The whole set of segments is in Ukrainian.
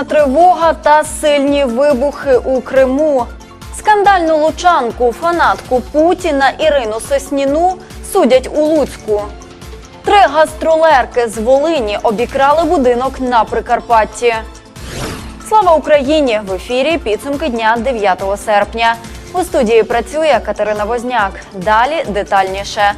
Повітряна тривога та сильні вибухи у Криму. Скандальну лучанку, фанатку Путіна Ірину Сосніну судять у Луцьку. Три гастролерки з Волині обікрали будинок на Прикарпатті. Слава Україні! В ефірі підсумки дня 9 серпня. У студії працює Катерина Возняк. Далі детальніше.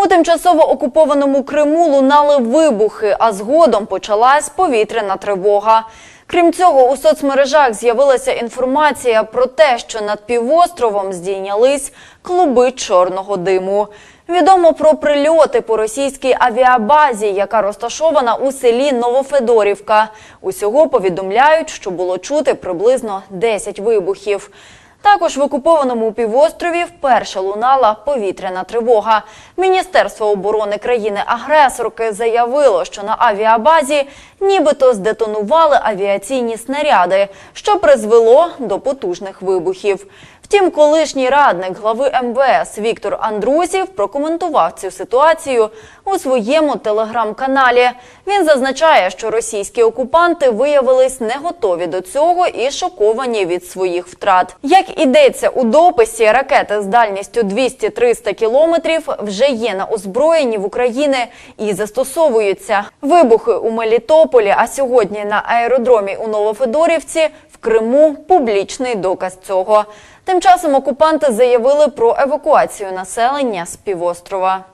У тимчасово окупованому Криму лунали вибухи, а згодом почалась повітряна тривога. Крім цього, у соцмережах з'явилася інформація про те, що над півостровом здійнялись клуби чорного диму. Відомо про прильоти по російській авіабазі, яка розташована у селі Новофедорівка. Усього повідомляють, що було чути приблизно 10 вибухів. Також в окупованому півострові вперше лунала повітряна тривога. Міністерство оборони країни-агресорки заявило, що на авіабазі нібито здетонували авіаційні снаряди, що призвело до потужних вибухів. Втім, колишній радник глави МВС Віктор Андрусів прокоментував цю ситуацію у своєму телеграм-каналі. Він зазначає, що російські окупанти виявились не готові до цього і шоковані від своїх втрат. Як ідеться у дописі, ракети з дальністю 200-300 кілометрів вже є на озброєнні в Україні і застосовуються. Вибухи у Мелітополі, а сьогодні на аеродромі у Новофедорівці в Криму публічний доказ цього. Тим часом окупанти заявили про евакуацію населення з півострова.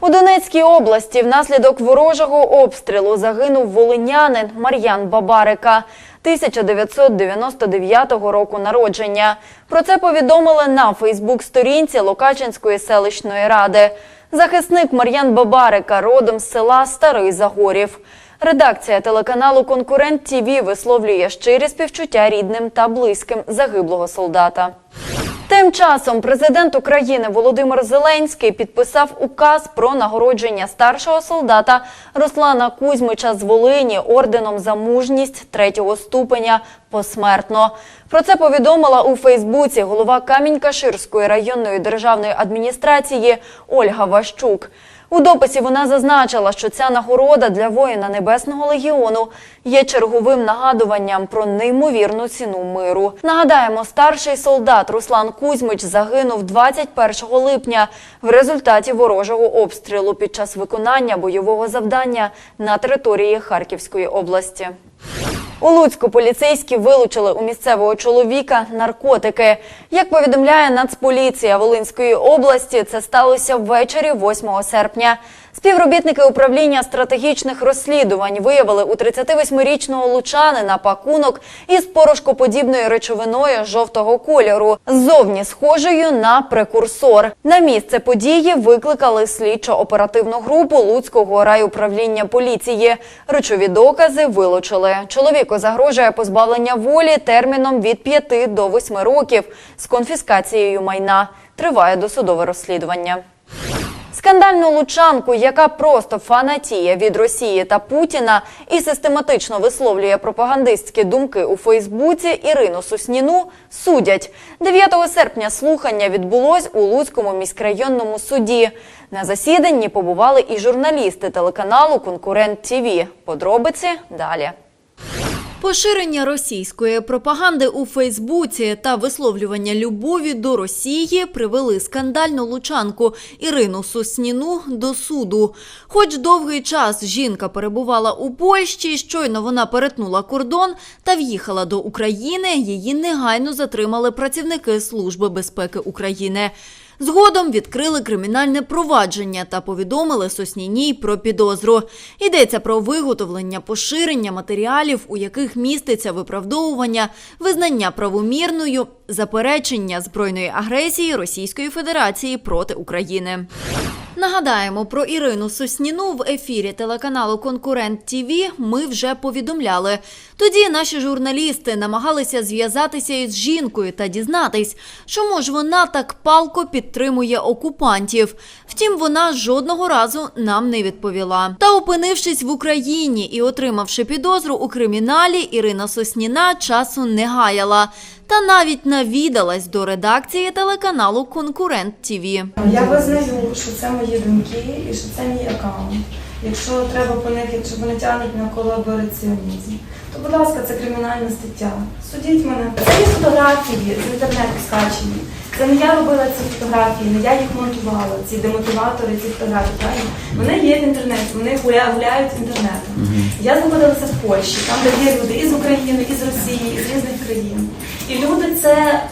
У Донецькій області внаслідок ворожого обстрілу загинув волинянин Мар'ян Бабарика 1999 року народження. Про це повідомили на Фейсбук-сторінці Локачинської селищної ради. Захисник Мар'ян Бабарика родом з села Старий Загорів. Редакція телеканалу Конкурент ТІВІ висловлює щирі співчуття рідним та близьким загиблого солдата. Тим часом президент України Володимир Зеленський підписав указ про нагородження старшого солдата Руслана Кузьмича з Волині орденом за мужність третього ступеня посмертно. Про це повідомила у Фейсбуці голова Камінь-Каширської районної державної адміністрації Ольга Ващук. У дописі вона зазначила, що ця нагорода для воїна Небесного легіону є черговим нагадуванням про неймовірну ціну миру. Нагадаємо, старший солдат Руслан Кузьмич загинув 21 липня в результаті ворожого обстрілу під час виконання бойового завдання на території Харківської області. У Луцьку поліцейські вилучили у місцевого чоловіка наркотики. Як повідомляє Нацполіція Волинської області, це сталося ввечері 8 серпня. Співробітники управління стратегічних розслідувань виявили у 38-річного лучанина пакунок із порошкоподібною речовиною жовтого кольору, ззовні схожою на прекурсор. На місце події викликали слідчо-оперативну групу Луцького райуправління поліції. Речові докази вилучили. Чоловіку загрожує позбавлення волі терміном від 5 до 8 років з конфіскацією майна. Триває досудове розслідування. Скандальну лучанку, яка просто фанатіє від Росії та Путіна і систематично висловлює пропагандистські думки у Фейсбуці, Ірину Сосніну судять. 9 серпня слухання відбулось у Луцькому міськрайонному суді. На засіданні побували і журналісти телеканалу Конкурент ТІВІ. Подробиці далі. Поширення російської пропаганди у Фейсбуці та висловлювання любові до Росії привели скандальну лучанку Ірину Сосніну до суду. Хоч довгий час жінка перебувала у Польщі, щойно вона перетнула кордон та в'їхала до України, її негайно затримали працівники Служби безпеки України. Згодом відкрили кримінальне провадження та повідомили Сосніній про підозру. Йдеться про виготовлення поширення матеріалів, у яких міститься виправдовування, визнання правомірною, заперечення збройної агресії Російської Федерації проти України. Нагадаємо про Ірину Сосніну в ефірі телеканалу Конкурент ТІВІ ми вже повідомляли. Тоді наші журналісти намагалися зв'язатися із жінкою та дізнатись, чому ж вона так палко підтримує окупантів. Втім, вона жодного разу нам не відповіла. Та опинившись в Україні і отримавши підозру у криміналі, Ірина Сосніна часу не гаяла. Та навіть навідалась до редакції телеканалу Конкурент ТІВІ. Я визнаю, що це мої думки і що це мій аккаунт. якщо треба по них, якщо вони тягнуть на колабораціонізм, то, будь ласка, це кримінальна стаття. Судіть мене. Це є фотографії з інтернету скачені. Це не я робила ці фотографії, не я їх монтувала, ці демотиватори, ці фотографії. Правильно? Вони є в інтернеті, вони гуля- гуляють інтернетом. Я знаходилася в Польщі, там де є люди із України, із Росії, із різних країн. І люди це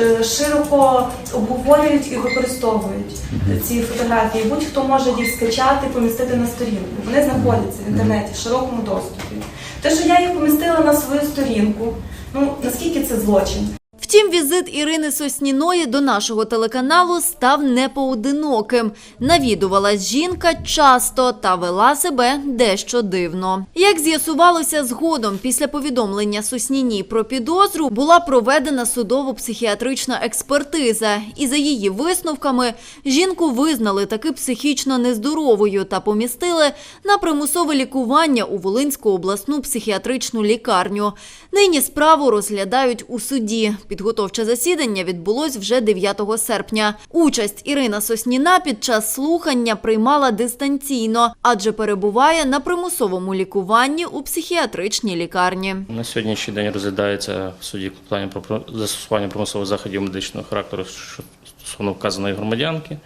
е, широко обговорюють і використовують ці фотографії. Будь-хто може їх скачати, помістити на сторінку. Вони знаходяться в інтернеті в широкому доступі. Те, що я їх помістила на свою сторінку, ну наскільки це злочин? Втім, візит Ірини Сосніної до нашого телеканалу став непоодиноким. Навідувалась жінка часто та вела себе дещо дивно. Як з'ясувалося згодом, після повідомлення Сосніній про підозру була проведена судово-психіатрична експертиза, і за її висновками жінку визнали таки психічно нездоровою та помістили на примусове лікування у Волинську обласну психіатричну лікарню. Нині справу розглядають у суді. Підготовче засідання відбулось вже 9 серпня. Участь Ірина Сосніна під час слухання приймала дистанційно, адже перебуває на примусовому лікуванні у психіатричній лікарні. На сьогоднішній день розглядається в суді клопотання про застосування примусових заходів медичного характеру стосовно вказаної громадянки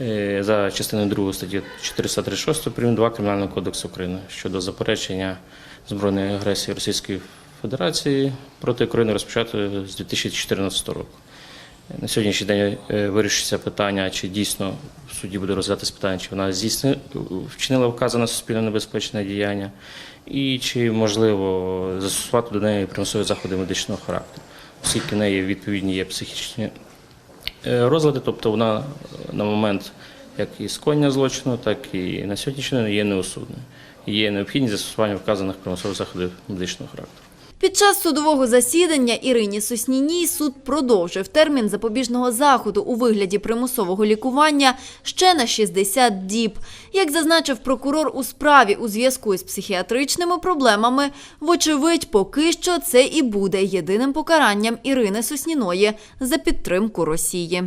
е, за частиною 2 статті 436 прим. 2 Кримінального кодексу України щодо заперечення збройної агресії Російської Федерації проти України розпочати з 2014 року. На сьогоднішній день е, вирішується питання, чи дійсно в суді буде розглядатися питання, чи вона здійснила вчинила вказане суспільно небезпечне діяння, і чи можливо застосувати до неї примусові заходи медичного характеру, оскільки в неї відповідні є психічні е, розлади, тобто вона на момент як і скоєння злочину, так і на сьогоднішній день є неосудною. Є необхідність застосування вказаних примусових заходів медичного характеру. Під час судового засідання Ірині Сосніній суд продовжив термін запобіжного заходу у вигляді примусового лікування ще на 60 діб. Як зазначив прокурор у справі у зв'язку із психіатричними проблемами, вочевидь, поки що це і буде єдиним покаранням Ірини Сосніної за підтримку Росії.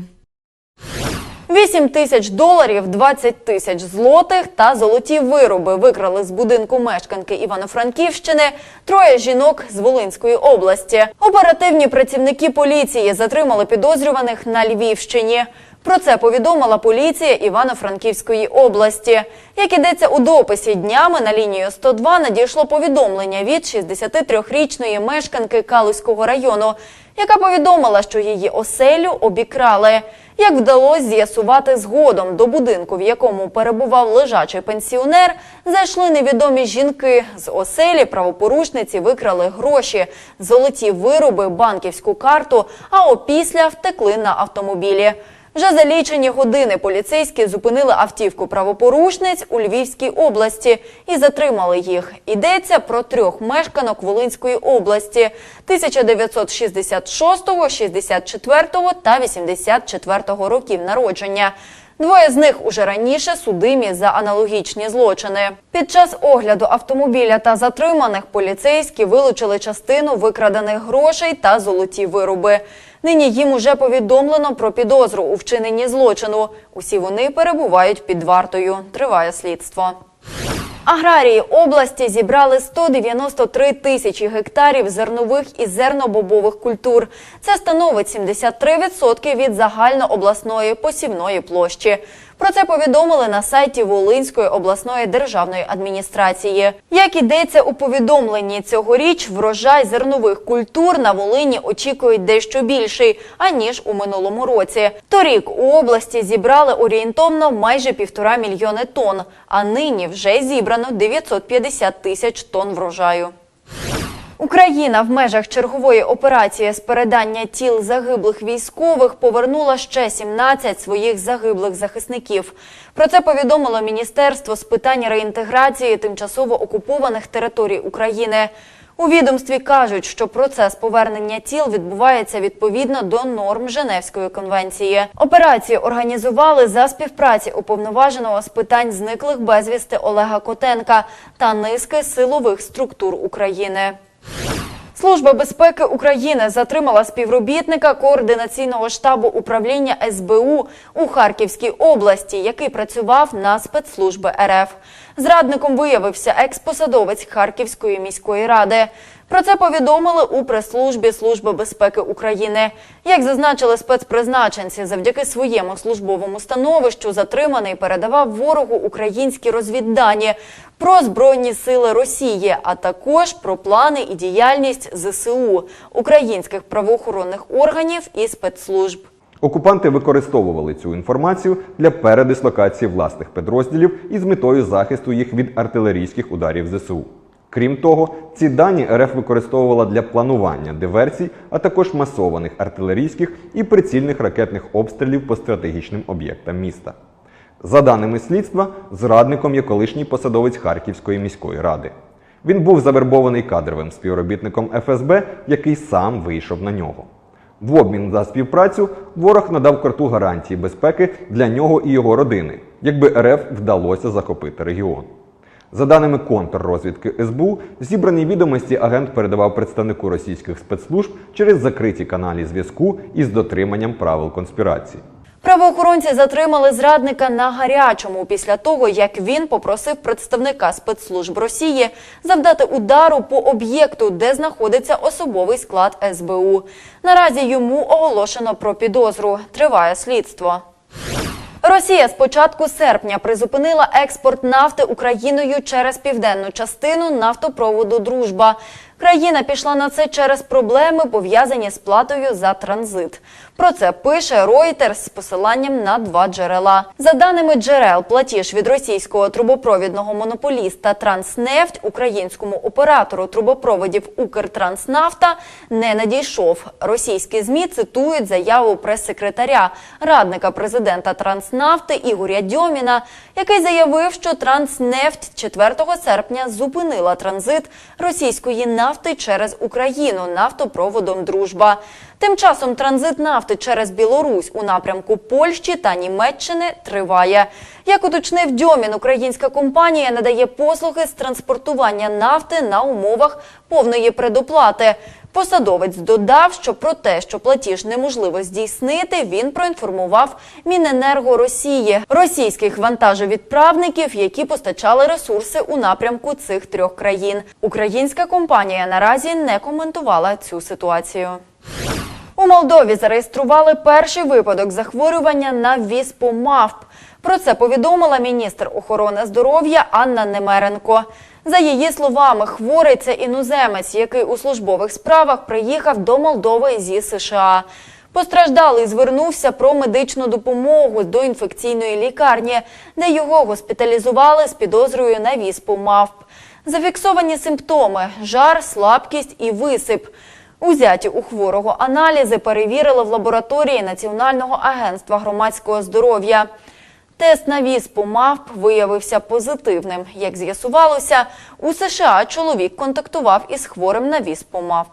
8 тисяч доларів, 20 тисяч злотих та золоті вироби викрали з будинку мешканки Івано-Франківщини троє жінок з Волинської області. Оперативні працівники поліції затримали підозрюваних на Львівщині. Про це повідомила поліція Івано-Франківської області. Як ідеться у дописі днями на лінію 102 надійшло повідомлення від 63-річної мешканки Калузького району, яка повідомила, що її оселю обікрали. Як вдалося з'ясувати згодом до будинку, в якому перебував лежачий пенсіонер, зайшли невідомі жінки. З оселі правопорушниці викрали гроші, золоті вироби, банківську карту, а опісля втекли на автомобілі. Вже за лічені години поліцейські зупинили автівку правопорушниць у Львівській області і затримали їх. Йдеться про трьох мешканок Волинської області 1966, 64 та 84 років народження. Двоє з них уже раніше судимі за аналогічні злочини. Під час огляду автомобіля та затриманих поліцейські вилучили частину викрадених грошей та золоті вироби. Нині їм уже повідомлено про підозру у вчиненні злочину. Усі вони перебувають під вартою. Триває слідство. Аграрії області зібрали 193 тисячі гектарів зернових і зернобобових культур. Це становить 73% від загальнообласної посівної площі. Про це повідомили на сайті Волинської обласної державної адміністрації. Як ідеться у повідомленні, цьогоріч врожай зернових культур на Волині очікують дещо більший аніж у минулому році. Торік у області зібрали орієнтовно майже півтора мільйони тонн, а нині вже зібрано 950 тисяч тонн врожаю. Україна в межах чергової операції з передання тіл загиблих військових повернула ще 17 своїх загиблих захисників. Про це повідомило Міністерство з питань реінтеграції тимчасово окупованих територій України. У відомстві кажуть, що процес повернення тіл відбувається відповідно до норм Женевської конвенції. Операцію організували за співпраці уповноваженого з питань зниклих безвісти Олега Котенка та низки силових структур України. Служба безпеки України затримала співробітника координаційного штабу управління СБУ у Харківській області, який працював на спецслужби РФ. Зрадником виявився експосадовець Харківської міської ради. Про це повідомили у прес-службі Служби безпеки України. Як зазначили спецпризначенці, завдяки своєму службовому становищу затриманий передавав ворогу українські розвіддані про збройні сили Росії, а також про плани і діяльність ЗСУ, українських правоохоронних органів і спецслужб. Окупанти використовували цю інформацію для передислокації власних підрозділів із метою захисту їх від артилерійських ударів ЗСУ. Крім того, ці дані РФ використовувала для планування диверсій, а також масованих артилерійських і прицільних ракетних обстрілів по стратегічним об'єктам міста. За даними слідства, зрадником є колишній посадовець Харківської міської ради. Він був завербований кадровим співробітником ФСБ, який сам вийшов на нього. В обмін за співпрацю ворог надав карту гарантії безпеки для нього і його родини, якби РФ вдалося захопити регіон. За даними контррозвідки СБУ, зібрані відомості агент передавав представнику російських спецслужб через закриті каналі зв'язку із дотриманням правил конспірації. Правоохоронці затримали зрадника на гарячому після того, як він попросив представника спецслужб Росії завдати удару по об'єкту, де знаходиться особовий склад СБУ. Наразі йому оголошено про підозру. Триває слідство. Росія з початку серпня призупинила експорт нафти Україною через південну частину нафтопроводу Дружба. Країна пішла на це через проблеми, пов'язані з платою за транзит. Про це пише Reuters з посиланням на два джерела. За даними джерел, платіж від російського трубопровідного монополіста Транснефть українському оператору трубопроводів Укртранснафта не надійшов. Російські змі цитують заяву прес-секретаря радника президента Транснафти Ігоря Дьоміна, який заявив, що Транснефть 4 серпня зупинила транзит російської нафти через Україну нафтопроводом Дружба. Тим часом транзит нафти через Білорусь у напрямку Польщі та Німеччини триває. Як уточнив Дьомін, українська компанія надає послуги з транспортування нафти на умовах повної предоплати. Посадовець додав, що про те, що платіж неможливо здійснити, він проінформував Міненерго Росії, російських вантажовідправників, які постачали ресурси у напрямку цих трьох країн. Українська компанія наразі не коментувала цю ситуацію. У Молдові зареєстрували перший випадок захворювання на віспу мавп. Про це повідомила міністр охорони здоров'я Анна Немеренко. За її словами, хворий це іноземець, який у службових справах приїхав до Молдови зі США. Постраждалий звернувся про медичну допомогу до інфекційної лікарні, де його госпіталізували з підозрою на віспу мавп. Зафіксовані симптоми – жар, слабкість і висип. Узяті у хворого аналізи перевірили в лабораторії Національного агентства громадського здоров'я. Тест на віспу мавп виявився позитивним. Як з'ясувалося, у США чоловік контактував із хворим на віспу мавп.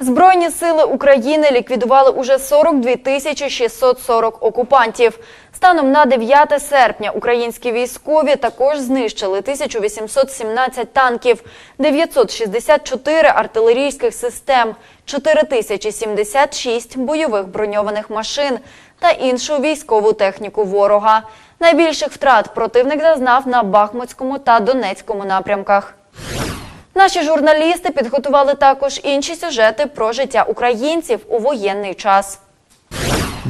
Збройні сили України ліквідували уже 42 тисячі 640 окупантів. Станом на 9 серпня українські військові також знищили 1817 танків, 964 артилерійських систем, 4076 бойових броньованих машин та іншу військову техніку ворога. Найбільших втрат противник зазнав на Бахмутському та Донецькому напрямках. Наші журналісти підготували також інші сюжети про життя українців у воєнний час.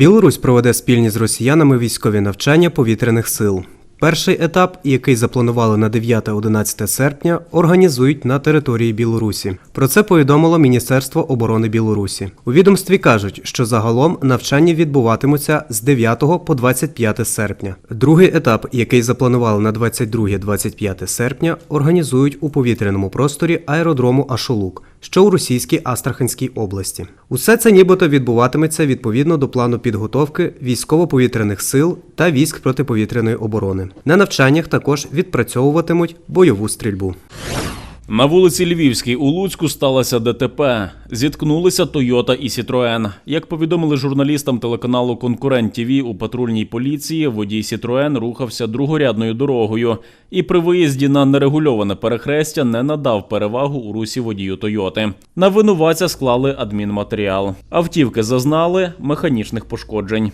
Білорусь проведе спільні з росіянами військові навчання повітряних сил. Перший етап, який запланували на 9-11 серпня, організують на території Білорусі. Про це повідомило Міністерство оборони Білорусі. У відомстві кажуть, що загалом навчання відбуватимуться з 9 по 25 серпня. Другий етап, який запланували на 22-25 серпня, організують у повітряному просторі аеродрому Ашолук, що у російській Астраханській області. Усе це нібито відбуватиметься відповідно до плану підготовки військово-повітряних сил та військ протиповітряної оборони. На навчаннях також відпрацьовуватимуть бойову стрільбу. На вулиці Львівській у Луцьку сталося ДТП. Зіткнулися Тойота і Сітроен. Як повідомили журналістам телеканалу Конкурент ТІВІ у патрульній поліції, водій Сітроен рухався другорядною дорогою і при виїзді на нерегульоване перехрестя не надав перевагу у русі водію Тойоти. На винуватця склали адмінматеріал. Автівки зазнали механічних пошкоджень.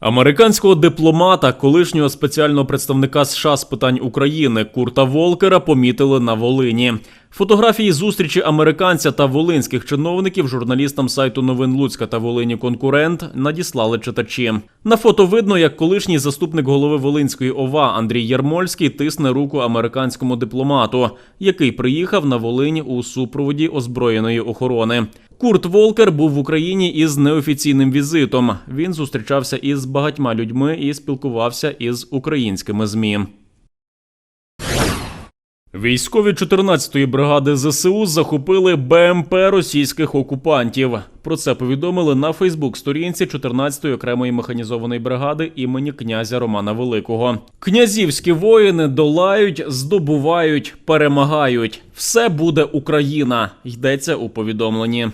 Американського дипломата, колишнього спеціального представника США з питань України Курта Волкера помітили на Волині. Фотографії зустрічі американця та волинських чиновників журналістам сайту новин Луцька та Волині Конкурент надіслали читачі. На фото видно, як колишній заступник голови Волинської ОВА Андрій Ярмольський тисне руку американському дипломату, який приїхав на Волинь у супроводі озброєної охорони. Курт Волкер був в Україні із неофіційним візитом. Він зустрічався із багатьма людьми і спілкувався із українськими змі. Військові 14-ї бригади ЗСУ захопили БМП російських окупантів. Про це повідомили на Фейсбук-сторінці 14-ї окремої механізованої бригади імені князя Романа Великого. Князівські воїни долають, здобувають, перемагають. Все буде Україна. Йдеться у повідомленні.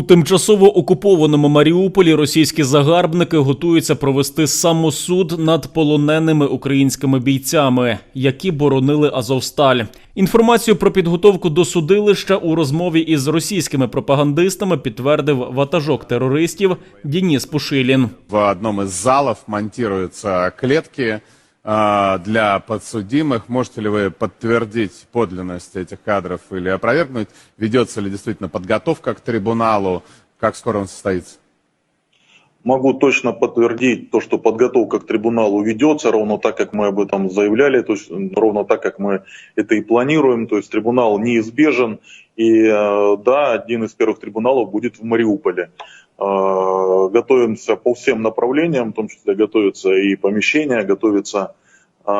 У тимчасово окупованому Маріуполі російські загарбники готуються провести самосуд над полоненими українськими бійцями, які боронили Азовсталь. Інформацію про підготовку до судилища у розмові із російськими пропагандистами підтвердив ватажок терористів Дініс Пушилін. В одном из залов монтируются клетки э, для подсудимых. Можете ли вы подтвердить подлинность этих кадров или опровергнуть? Ведется ли действительно подготовка к трибуналу? Как скоро он состоится? Могу точно подтвердить то, что подготовка к трибуналу ведется, ровно так, как мы об этом заявляли, то есть ровно так, как мы это и планируем. То есть трибунал неизбежен. И э, да, один из первых трибуналов будет в Мариуполе. Э, Готовимся по всем направлениям, в том числе готовится и помещение, готовится э,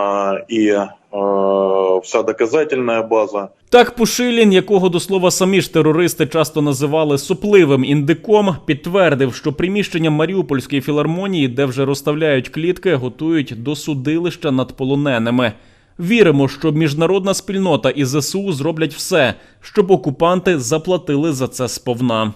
и э, вся доказательная база. Так Пушилін, якого до слова самі ж терористи часто називали супливим індиком, підтвердив, що приміщення Маріупольської філармонії, де вже розставляють клітки, готують до судилища над полоненими. Віримо, що міжнародна спільнота і ЗСУ зроблять все, щоб окупанти заплатили за це сповна.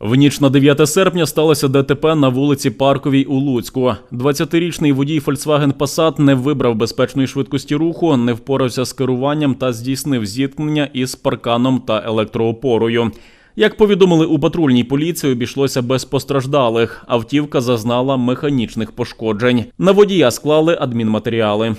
В ніч на 9 серпня сталося ДТП на вулиці Парковій у Луцьку. 20-річний водій Volkswagen Passat не вибрав безпечної швидкості руху, не впорався з керуванням та здійснив зіткнення із парканом та електроопорою. Як повідомили у патрульній поліції, обійшлося без постраждалих. Автівка зазнала механічних пошкоджень. На водія склали адмінматеріали.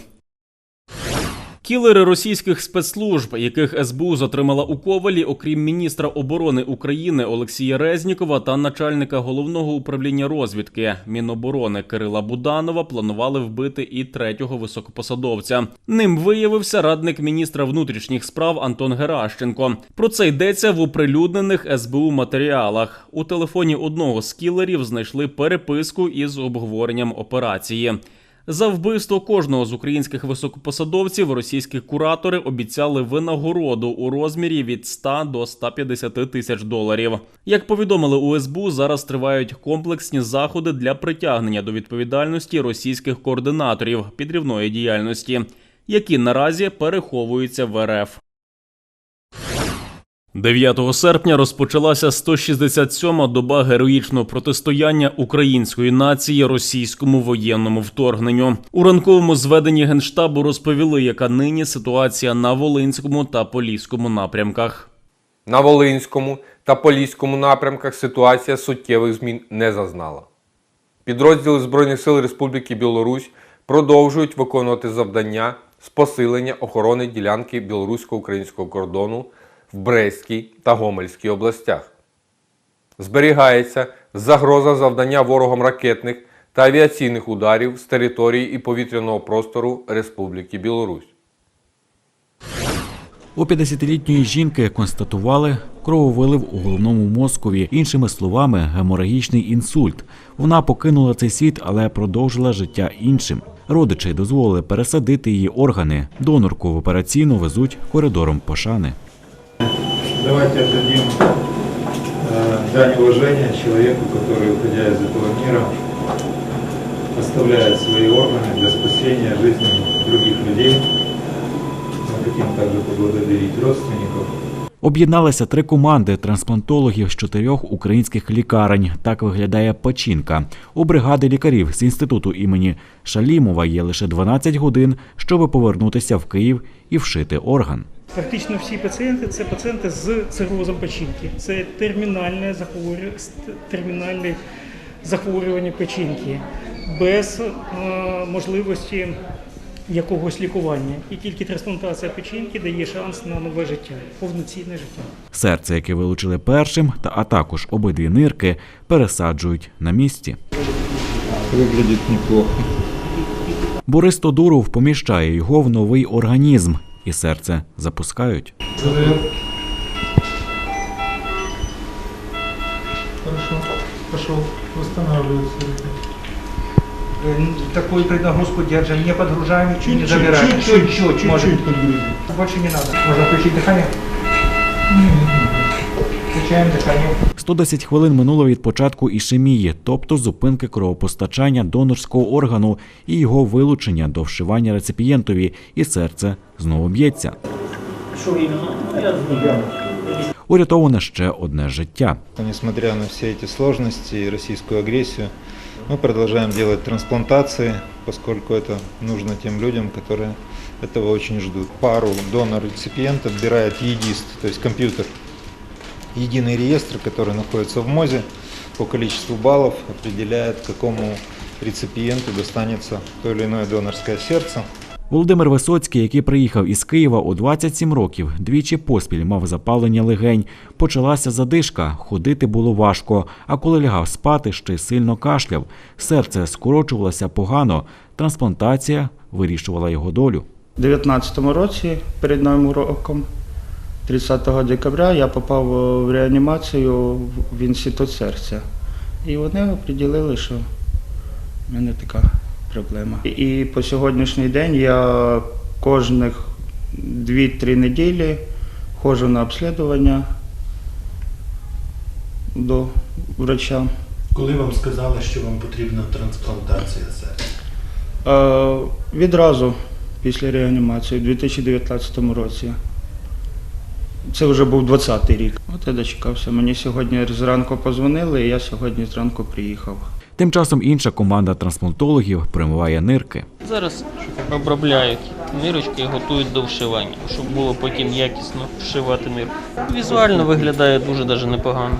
Кілери російських спецслужб, яких СБУ затримала у Ковалі, окрім міністра оборони України Олексія Резнікова та начальника головного управління розвідки Міноборони Кирила Буданова, планували вбити і третього високопосадовця. Ним виявився радник міністра внутрішніх справ Антон Геращенко. Про це йдеться в оприлюднених СБУ матеріалах. У телефоні одного з кілерів знайшли переписку із обговоренням операції. За вбивство кожного з українських високопосадовців російські куратори обіцяли винагороду у розмірі від 100 до 150 тисяч доларів. Як повідомили у СБУ, зараз тривають комплексні заходи для притягнення до відповідальності російських координаторів підрівної діяльності, які наразі переховуються в РФ. 9 серпня розпочалася 167-ма доба героїчного протистояння української нації російському воєнному вторгненню. У ранковому зведенні генштабу розповіли, яка нині ситуація на Волинському та Поліському напрямках. На Волинському та Поліському напрямках ситуація суттєвих змін не зазнала. Підрозділи Збройних сил Республіки Білорусь продовжують виконувати завдання з посилення охорони ділянки білорусько-українського кордону в Брестській та Гомельській областях. Зберігається загроза завдання ворогом ракетних та авіаційних ударів з території і повітряного простору Республіки Білорусь. У 50-літньої жінки констатували крововилив у головному мозкові, іншими словами, геморагічний інсульт. Вона покинула цей світ, але продовжила життя іншим. Родичі дозволили пересадити її органи. Донорку в операційну везуть коридором пошани Давайте отдадим э, дань уважения человеку, который, уходя из этого мира, оставляет свои органы для спасения жизни других людей. Мы хотим также поблагодарить родственников. Об'єдналися три команди трансплантологів з чотирьох українських лікарень. Так виглядає печінка. У бригади лікарів з інституту імені Шалімова є лише 12 годин, щоб повернутися в Київ і вшити орган. Практично всі пацієнти це пацієнти з цирозом печінки. Це термінальне захворювання, термінальне захворювання печінки без е, можливості якогось лікування. І тільки трансплантація печінки дає шанс на нове життя, повноцінне життя. Серце, яке вилучили першим, та а також обидві нирки пересаджують на місці. Выглядит неплохо. Борис Тодуров поміщає його в новий організм, і серце запускають. Хорошо. Пошел. Восстанавливается. Такую преднагрузку держим, не подгружаем, ничего не Чуть-чуть, забираем. чуть-чуть, чуть-чуть, может. чуть-чуть подгрузим. Больше не надо. Можно включить дыхание. Включаем дыхание. 110 хвилин минуло від початку ішемії, тобто зупинки кровопостачання донорського органу і його вилучення до вшивання реципієнтові, і серце знову б'ється. Урятоване ще одне життя. Несмотря на все эти сложности и российскую агрессию, мы продолжаем делать трансплантации, поскольку это нужно тем людям, которые этого очень ждут. Пару донор-реципиент отбирает ЕДИСТ, то есть компьютер, единый реестр, который находится в МОЗе, по количеству баллов определяет, какому реципиенту достанется то или иное донорское сердце. Володимир Висоцький, який приїхав із Києва у 27 років, двічі поспіль мав запалення легень. Почалася задишка, ходити було важко. А коли лягав спати, ще й сильно кашляв. Серце скорочувалося погано. Трансплантація вирішувала його долю. У 2019 році, перед Новим роком, 30 декабря, я попав в реанімацію в інститут серця. І вони оприділили, що в мене така проблема. І по сьогоднішній день я кожних 2-3 неділі ходжу на обслідування до врача. Коли вам сказали, що вам потрібна трансплантація серця? Е, відразу після реанімації у 2019 році. Це вже був 20-й рік. От я дочекався. Мені сьогодні зранку позвонили, і я сьогодні зранку приїхав. Тим часом інша команда трансплантологів примиває нирки. Зараз обробляють нирочки і готують до вшивання, щоб було потім якісно вшивати нирку. Візуально виглядає дуже даже непогано.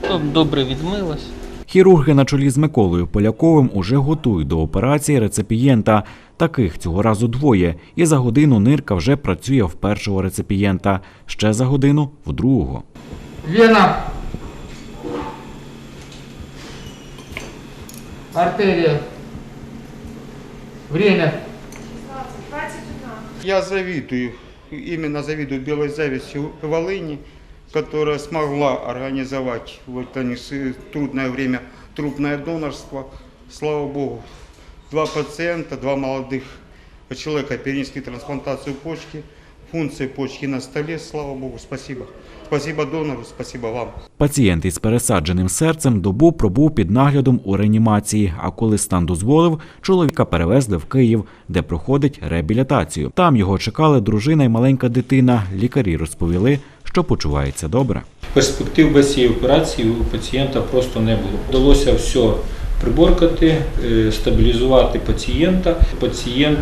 Тобто добре відмилась. Хірурги на чолі з Миколою Поляковим уже готують до операції реципієнта. Таких цього разу двоє. І за годину нирка вже працює в першого реципієнта, ще за годину в другого. Вена. Артерия. Время. Я завидую, именно завидую белой завистью Волыни, которая смогла организовать в это трудное время трупное донорство. Слава Богу, два пациента, два молодых человека перенесли трансплантацию почки. функции почки на столе, слава богу, спасибо. Спасибо донору, спасибо вам. Пацієнт із пересадженим серцем добу пробув під наглядом у реанімації. А коли стан дозволив, чоловіка перевезли в Київ, де проходить реабілітацію. Там його чекали дружина і маленька дитина. Лікарі розповіли, що почувається добре. Перспектив без цієї операції у пацієнта просто не було. Вдалося все приборкати, е, стабілізувати пацієнта. Пацієнт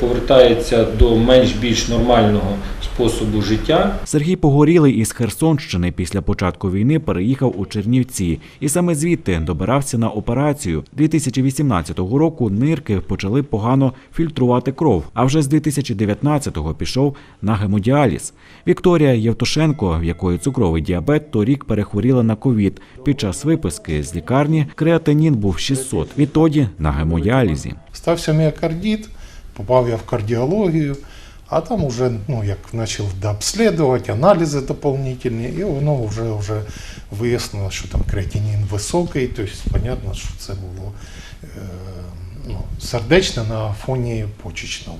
повертається до менш-більш нормального способу життя. Сергій Погорілий із Херсонщини після початку війни переїхав у Чернівці і саме звідти добирався на операцію. 2018 року нирки почали погано фільтрувати кров. А вже з 2019-го пішов на гемодіаліз. Вікторія Євтушенко, в якої цукровий діабет, торік перехворіла на ковід. Під час виписки з лікарні креатинін був 600. Відтоді на гемодіалізі. Стався міокардит, попав я в кардіологію, а там уже, ну, як почав дообслідувати, аналізи доповнительні, і воно вже, вже вияснило, що там креатинін високий, тобто, понятно, що це було е, ну, сердечне на фоні почечного.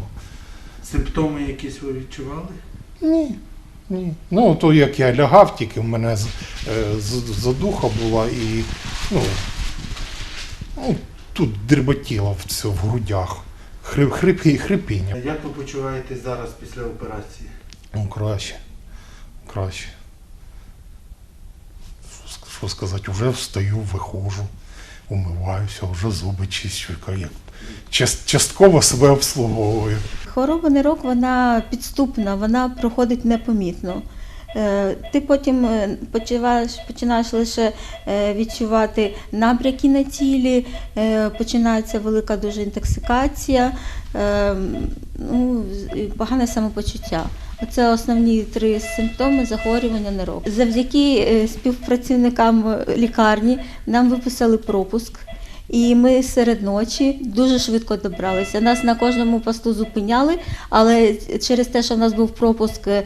Симптоми якісь ви відчували? Ні. Ні. Ну, то як я лягав, тільки в мене е, задуха була і ну, ну, тут дріботіло все в грудях. Хрип, хрип і хрипіння. Як ви почуваєтесь зараз після операції? Ну, краще. Краще. Що сказати, вже встаю, виходжу, умиваюся, вже зуби чищу, як частково себе обслуговую. Хвороба нирок вона підступна, вона проходить непомітно. Е, Ти потім е, почуваєш, починаєш лише е, відчувати набряки на тілі, починається велика дуже інтоксикація, ну, погане самопочуття. Оце основні три симптоми захворювання нирок. Завдяки е, співпрацівникам лікарні нам виписали пропуск. І ми серед ночі дуже швидко добралися. Нас на кожному посту зупиняли, але через те, що в нас був пропуск е,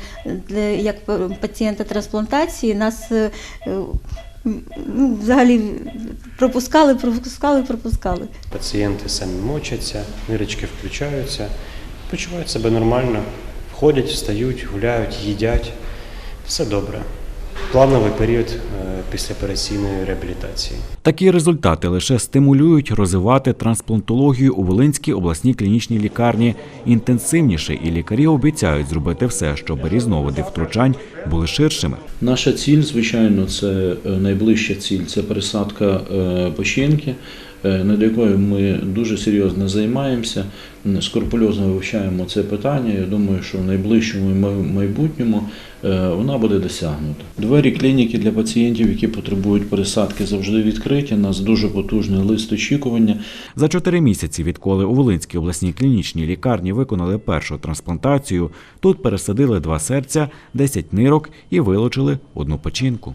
для як пацієнта трансплантації, нас е, е, ну, взагалі пропускали, пропускали, пропускали. Пацієнти самі мочаться, нирочки включаються, почувають себе нормально, входять, встають, гуляють, їдять. Все добре. Плановий період е, післяопераційної реабілітації. Такі результати лише стимулюють розвивати трансплантологію у Волинській обласній клінічній лікарні інтенсивніше, і лікарі обіцяють зробити все, щоб різновиди втручань були ширшими. Наша ціль, звичайно, це е, найближча ціль це пересадка е, печінки, е, над якою ми дуже серйозно займаємося, м, скрупульозно вивчаємо це питання. Я думаю, що в найближчому май- майбутньому е, вона буде досягнута. Двері клініки для пацієнтів, які потребують пересадки, завжди відкриті. У нас дуже потужний лист очікування. За чотири місяці, відколи у Волинській обласній клінічній лікарні виконали першу трансплантацію, тут пересадили два серця, 10 нирок і вилучили одну печінку.